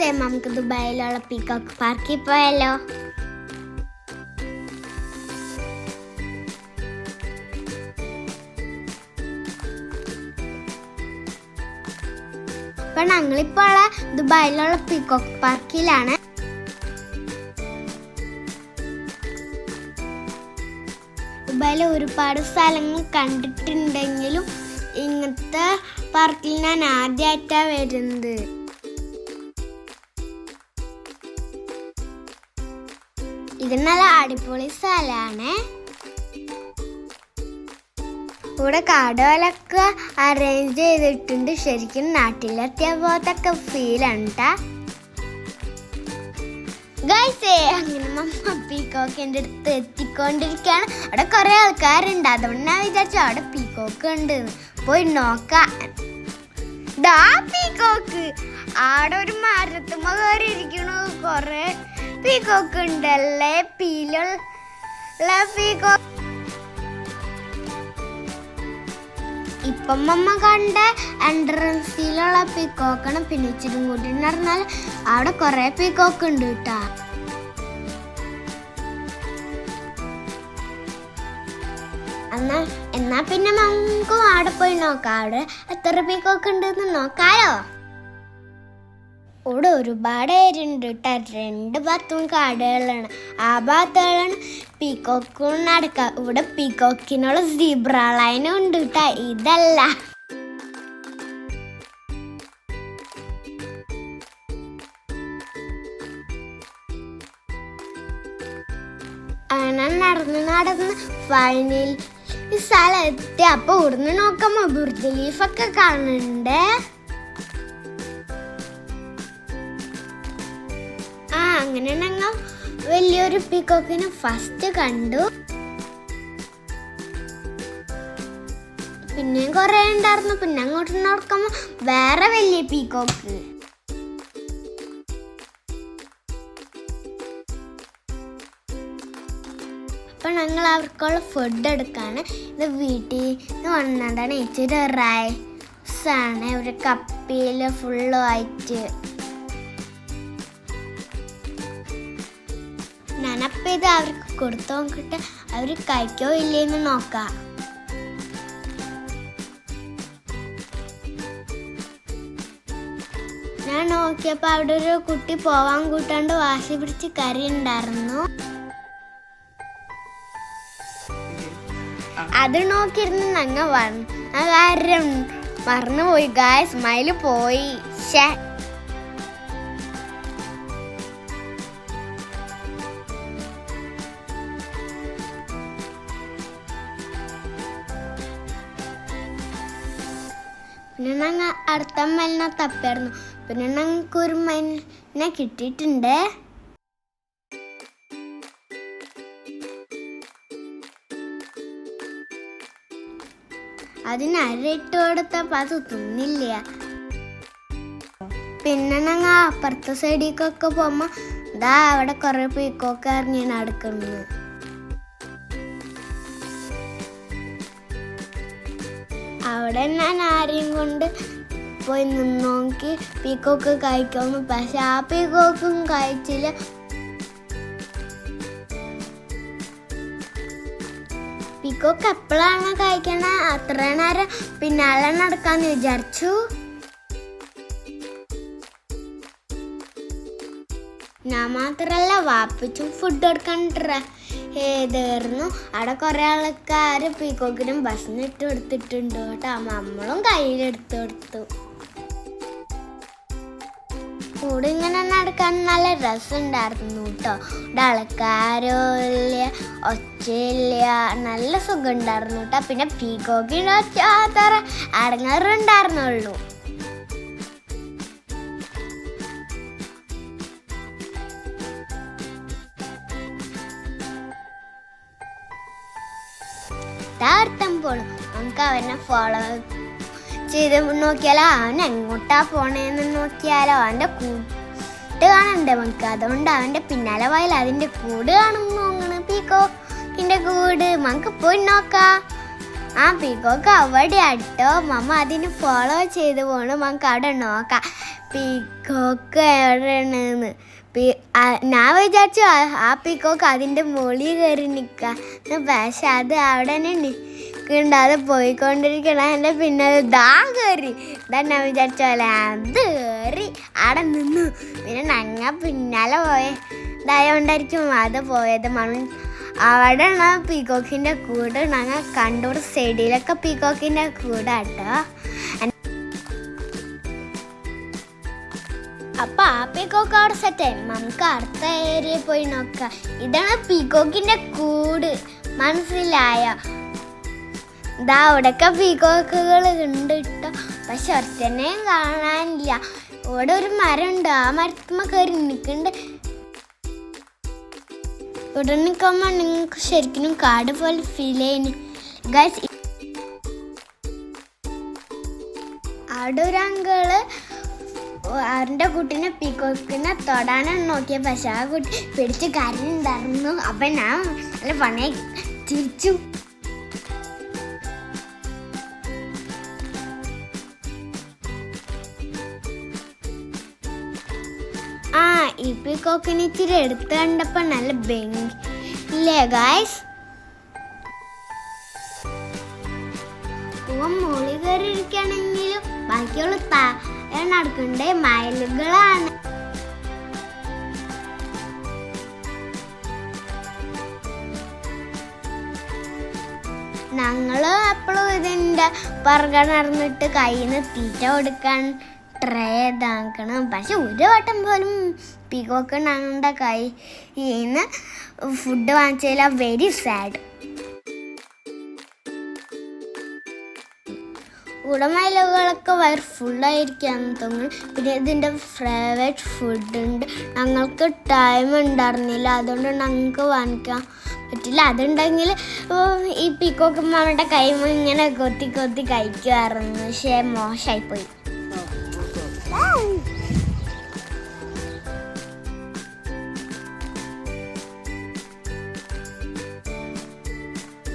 Guys നമുക്ക് ദുബായിലുള്ള peacock പാർക്കിൽ പോയാലോ. ഇപ്പൊ ഞങ്ങളിപ്പോ ഉള്ള ദുബായിലുള്ള പീകോക്ക് പാർക്കിലാണ് ദുബായിലെ ഒരുപാട് സ്ഥലങ്ങൾ കണ്ടിട്ടുണ്ടെങ്കിലും ഇങ്ങനത്തെ പാർക്കിൽ ഞാൻ ആദ്യമായിട്ടാണ് വരുന്നത്. ഇത് നല്ല അടിപൊളി സ്ഥലമാണ്. ഇവിടെ കടകളൊക്കെ അറേഞ്ച് ചെയ്തിട്ടുണ്ട്. ശരിക്കും നാട്ടിലെത്തിയ പോലത്തൊക്കെ ഫീൽ ഉണ്ട് ഗൈസേ അങ്ങനെ മമ്മ പീക്കോക്കിന്റെ അടുത്ത് എത്തിക്കൊണ്ടിരിക്കുകയാണ് അവിടെ കുറെ ആൾക്കാരുണ്ട്. അതുകൊണ്ട് ഞാൻ വിചാരിച്ചു അവിടെ പീക്കോക്ക് ഉണ്ട്. പോയി നോക്കാം. ദാ പീക്കോക്ക് ആടെ ഒരു മരത്തുമ്മ കയറി ഇരിക്കണു കൊറേ പീക്കോക്ക് ഉണ്ടല്ലേ പീക്കോക്ക് ഇപ്പം അമ്മ കണ്ട എൻട്രൻസിലുള്ള പീക്കോക്കാണ് പിന്നെ ഇച്ചിരി കൂടി നടന്നാൽ അവിടെ കുറെ പീക്കോക്ക് ഉണ്ട് കേട്ടാ. എന്നാ എന്നാ പിന്നെ നമുക്ക് അവിടെ പോയി നോക്കാം. അവിടെ എത്ര പീക്കോക്ക് ഉണ്ടെന്ന് നോക്കാലോ. ഇവിടെ ഒരുപാട് പേരുണ്ട് കേട്ടോ രണ്ട് ഭാഗത്തും കാടുകളാണ്. ആ ഭാഗത്തുകളാണ് പീക്കോക്കും നടക്കുക ഇവിടെ പീക്കോക്കിനുള്ള സീബ്ര ഉണ്ട് കേട്ടോ ഇതല്ല. അങ്ങനെ നടന്ന് നടന്ന് ഫൈനൽ ഈ സ്ഥലം എത്തി. അപ്പൊ ഇവിടുന്ന് നോക്കുമ്പോ ബുർജ് ലീഫൊക്കെ കാണുന്നുണ്ട് വലിയൊരു പീക്കോക്കിനെ ഫസ്റ്റ് കണ്ടു. പിന്നെയും കുറേ ഉണ്ടായിരുന്നു. പിന്നെ അങ്ങോട്ട് നോക്കുമ്പോ വേറെ വലിയ പീക്കോക്ക്. അപ്പൊ ഞങ്ങൾ അവർക്കുള്ള ഫുഡ് എടുക്കാണ്. ഇത് വീട്ടിൽ നിന്ന് വന്നിട്ടാണ് ഇച്ചിരി റൈസാണ് ഒരു കപ്പിയിൽ ഫുള്ളും ഇത് അവർക്ക് കൊടുത്തു നോക്കിട്ട് അവർ കഴിക്കോ ഇല്ലേന്ന് നോക്കാം. ഞാൻ നോക്കിയപ്പോ അവിടെ ഒരു കുട്ടി പോവാൻ കൂട്ടാണ്ട് വാശി പിടിച്ച് കറി ഉണ്ടായിരുന്നു. അത് നോക്കിയിരുന്ന് ഞങ്ങൾ വന്ന കാര്യം മറന്നുപോയി. ഗായ സ്മൈൽ പോയി. ശ്ശേ. പിന്നെ ഞങ്ങൾ അടുത്ത മലിനെ തപ്പായിരുന്നു പിന്നെ ഞങ്ങൾക്ക് ഒരു മലിനെ കിട്ടിയിട്ടുണ്ട്. അതിനരട്ട് കൊടുത്തപ്പ അത് തിന്നില്ല. പിന്നെ ഞങ്ങൾ അപ്പുറത്തെ സൈഡിലേക്കൊക്കെ പോകുമ്പോ ഇതാ അവിടെ കുറെ പീക്കോക്കെ ഇറങ്ങി നടക്കുന്നത് അവിടെ ഞാൻ ആരെയും കൊണ്ട് പോയി നിന്ന് നോക്കി പീക്കോക്ക് കഴിക്കാമെന്ന് പക്ഷെ ആ പീക്കോക്കും കഴിച്ചില്ല. പീക്കോക്ക് എപ്പോഴാണ് കഴിക്കണ? അത്ര നേരം പിന്നാലെ നടക്കാന്ന് വിചാരിച്ചു. ഞാൻ മാത്രല്ല വാപ്പിച്ചും ഫുഡ് കൊടുക്കണ്ട ഏതായിരുന്നു? അവിടെ കുറെ ആൾക്കാർ പീക്കോക്കിനും ഭക്ഷണം ഇട്ട് കൊടുത്തിട്ടുണ്ട് കേട്ടോ നമ്മളും കയ്യിലെടുത്ത് കൊടുത്തു. കൂടെ ഇങ്ങനെ നടക്കാൻ നല്ല രസമുണ്ടായിരുന്നു കേട്ടോ ഇവിടെ ആൾക്കാരോ ഇല്ല ഒച്ചയില്ല നല്ല സുഖം ഉണ്ടായിരുന്നു കേട്ടോ പിന്നെ പീക്കോക്കിന് ഒച്ച അടങ്ങാറുണ്ടായിരുന്നുള്ളൂ. താർത്തം പോണു. നമുക്ക് അവനെ ഫോളോ ചെയ്ത് നോക്കിയാലോ? അവൻ എങ്ങോട്ടാ പോണേന്ന് നോക്കിയാലോ? അവന്റെ കൂട്ട് കാണണ്ടേ നമുക്ക്? അതുകൊണ്ട് അവന്റെ പിന്നാലെ പോയാൽ അതിന്റെ കൂട് കാണും നോങ്ങണ് പീക്കോക്കിന്റെ കൂട്. നമുക്ക് പോയി നോക്കാം. ആ പീക്കോക്ക് അവിടെ അട്ടോ മമ്മ അതിന് ഫോളോ ചെയ്ത് പോണു. നമുക്ക് അവിടെ നോക്കാം. പീക്കോക്ക് എവിടെയാണെന്ന്. ഞാൻ വിചാരിച്ചു ആ- പീക്കോക്ക് അതിന്റെ മുകളിൽ കയറി നിൽക്കുക പക്ഷെ അത് അവിടെ തന്നെ നിൽക്കുന്നുണ്ട്. അത് പോയിക്കൊണ്ടിരിക്കണം എന്റെ പിന്നെ ദാ കയറി. ഇതാ ഞാൻ വിചാരിച്ച പോലെ അത് കയറി അവിടെ നിന്നു. പിന്നെ ഞങ്ങ പിന്നാലെ പോയ. ഇതായോണ്ടായിരിക്കും അത് പോയത്. മൺ അവിടെയാണ് പീക്കോക്കിന്റെ കൂട്. ഞങ്ങൾ കണ്ടൂർ സൈഡിലൊക്കെ പീക്കോക്കിന്റെ കൂടാട്ടോ. അപ്പൊ ആ പീക്കോക്ക് അവിടെ സെറ്റായി നമുക്ക് അടുത്ത ഏരിയ പോയി നോക്കാം. ഇതാണ് പീക്കോക്കിന്റെ കൂട്. മനസ്സിലായ? ഇതാ അവിടെയൊക്കെ പീക്കോക്കുകൾ ഉണ്ട് കേട്ടോ പക്ഷെ ഒറ്റനെയും കാണാനില്ല. ഇവിടെ ഒരു മരം ഉണ്ട് ആ മരത്തുമ്മ കയറി നിൽക്കുന്നുണ്ട്. ഇവിടെ നിൽക്കുമ്പോൾ നിങ്ങൾക്ക് ശരിക്കും കാട് പോലെ ഫീൽ ചെയ്യുന്നു. അവിടെ ഒരു അങ്കിൾ അവരുടെ കുട്ടീനെ പീക്കോക്കിനെ തൊടാനാണ് നോക്കിയത്. പക്ഷെ ആ കുട്ടി പിടിച്ച് കരഞ്ഞിട്ടുണ്ടായിരുന്നു. അപ്പൊ ഞാൻ നല്ല പണി ചിരിച്ചു. ആ ഈ പീക്കോക്കിനെ ഇച്ചിരി എടുത്ത് കണ്ടപ്പോൾ നല്ല ബെങ്കി ഇല്ലേ ഗായ്സ് മുകളിൽ കയറി ഇരിക്കുകയാണെങ്കിലും ബാക്കിയുള്ള നടക്കണ്ടേ? മയിലുകളാണ്. ഞങ്ങൾ എപ്പോഴും ഇതിന്റെ പുറകെ നടന്നിട്ട് കയ്യിൽ തീറ്റ കൊടുക്കാൻ ട്രൈ ചെയ്താക്കണം പക്ഷെ ഒരു വട്ടം പോലും പീക്കോക്ക് ഞങ്ങളുടെ കയ്യിൽ ഫുഡ് വാങ്ങിച്ചില്ല വെരി സാഡ് ഉടമയിലുകളൊക്കെ വയർ ഫുള്ളായിരിക്കാന്ന് തോന്നുന്നു. പിന്നെ ഇതിന്റെ ഫേവറേറ്റ് ഫുഡ് ഉണ്ട്. ഞങ്ങൾക്ക് ടൈം ഉണ്ടായിരുന്നില്ല. അതുകൊണ്ട് ഞങ്ങൾക്ക് വാങ്ങിക്കാൻ പറ്റില്ല. അതുണ്ടെങ്കിൽ ഈ പീക്കോക്ക് അവരുടെ കൈമ ഇങ്ങനെ കൊത്തി കൊത്തി കഴിക്കുമായിരുന്നു പക്ഷേ മോശമായിപ്പോയി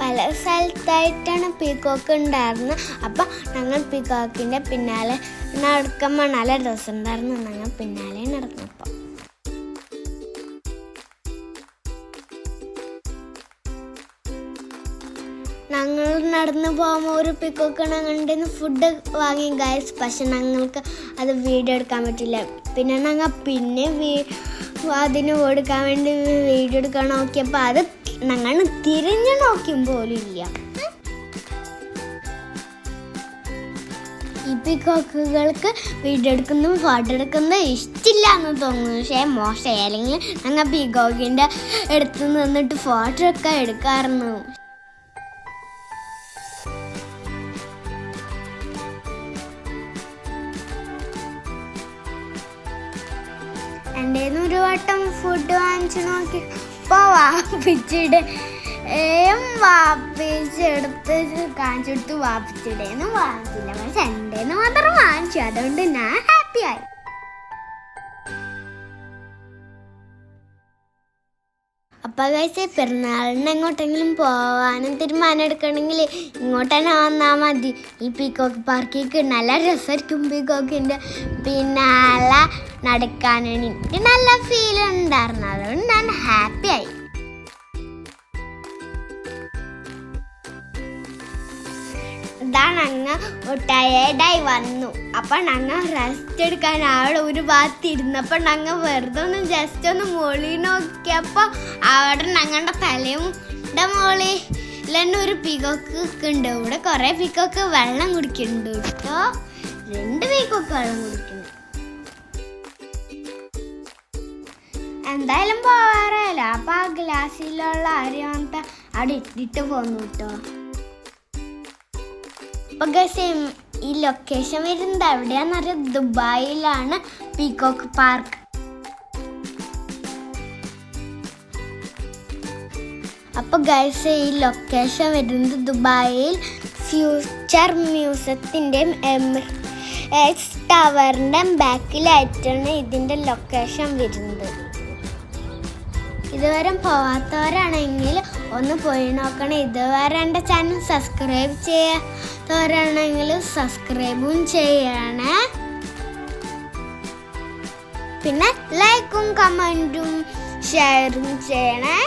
പല സ്ഥലത്തായിട്ടാണ് പീക്കോക്ക് ഉണ്ടായിരുന്നത് അപ്പം ഞങ്ങൾ പീക്കോക്കിന്റെ പിന്നാലെ നടക്കുമ്പോൾ നല്ല ഉണ്ടായിരുന്നു. ഞങ്ങൾ പിന്നാലെ നടന്നപ്പോൾ ഞങ്ങൾ നടന്നു പോകുമ്പോൾ ഒരു പിക്കോക്ക് ഞങ്ങളുടെ ഫുഡ് വാങ്ങി ഗൈസ് പക്ഷെ ഞങ്ങൾക്ക് അത് വീഡിയോ എടുക്കാൻ പറ്റില്ല. പിന്നെ ഞങ്ങൾ പിന്നെ അതിന് കൊടുക്കാൻ വേണ്ടി വീഡിയോ എടുക്കാൻ നോക്കിയപ്പോൾ അത് ഞങ്ങൾ തിരിഞ്ഞു നോക്കും പോലും ഇല്ല ഈ കൊക്കുകൾക്ക് വീഡിയോ ഫോട്ടോ എടുക്കുന്നതും ഇഷ്ടമില്ല എന്ന് തോന്നുന്നു. പക്ഷേ മോശമായി അല്ലെങ്കിൽ ഞങ്ങൾ പികോക്കിന്റെ അടുത്ത് നിന്നിട്ട് ഫോട്ടോ ഒക്കെ എടുക്കാറുണ്ട്. എന്റെ ഒരു വട്ടം ഫുഡ് വാങ്ങിച്ചു നോക്കി. ഇപ്പോൾ വാപ്പിച്ചിട്ട് ഏം വാപ്പിച്ചെടുത്ത് കാണിച്ചെടുത്ത് വാപ്പിച്ചിടേന്ന് വാങ്ങിച്ചില്ല. പക്ഷെ എന്റെ മാത്രം വാങ്ങിച്ചു. അതുകൊണ്ട് ഞാൻ ഹാപ്പിയായി അപ്പൊ കഴിച്ച് പെരുന്നാളിന് എങ്ങോട്ടെങ്കിലും പോവാനും തീരുമാനം എടുക്കണമെങ്കിൽ ഇങ്ങോട്ട് തന്നെ വന്നാൽ മതി. ഈ പീക്കോക്ക് പാർക്കിക്ക് നല്ല രസമായിരിക്കും പീക്കോക്കിന്റെ പിന്നാലെ നടക്കാനും എനിക്ക് നല്ല ഫീൽ ഉണ്ടായിരുന്നു. അതുകൊണ്ട് ഞാൻ ഹാപ്പിയായി ഇതാണ് അങ്ങ് ടയേർഡായി വന്നു. അപ്പൊ അങ്ങ് റെസ്റ്റ് എടുക്കാൻ ആൾ ഒരു ഭാഗത്ത് ഇരുന്നപ്പോ അങ്ങ് വെറുതെ ഒന്ന് ജസ്റ്റ് ഒന്ന് മോളി നോക്കിയപ്പോ അവിടെ ഞങ്ങളുടെ തലയും മോളി ഇല്ലെന്നെ ഒരു പികോക്ക് ഉണ്ട്. ഇവിടെ കുറെ പീക്കോക്ക് വെള്ളം കുടിക്കുന്നുണ്ട് കേട്ടോ. രണ്ട് പീക്കോക്ക് വെള്ളം കുടിക്കുന്നു എന്തായാലും പോവാറല്ല അപ്പൊ ആ ഗ്ലാസ്സിലുള്ള അരിയാത്ത അവിടെ ഇട്ടിട്ട് പോന്നു കേട്ടോ. അപ്പൊ ഗസ് ഈ ലൊക്കേഷൻ വരുന്നത് എവിടെയാന്നറിയാം ദുബായിലാണ് പീകോക്ക് പാർക്ക്. അപ്പൊ ഗൈസ് ഈ ലൊക്കേഷൻ വരുന്നത് ദുബായിൽ ഫ്യൂച്ചർ മ്യൂസിയത്തിന്റെയും എക്സ് ടവറിന്റെ ബാക്കിലായിട്ടാണ് ഇതിന്റെ ലൊക്കേഷൻ വരുന്നത്. ഇതുവരെ പോവാത്തവരാണെങ്കിൽ ഒന്ന് പോയി നോക്കണം. ഇതുവരെ എന്റെ ചാനൽ സബ്സ്ക്രൈബ് ചെയ്യാത്തവരാണെങ്കിൽ സബ്സ്ക്രൈബും ചെയ്യണേ. പിന്നെ ലൈക്കും കമന്റും ഷെയറും ചെയ്യണേ.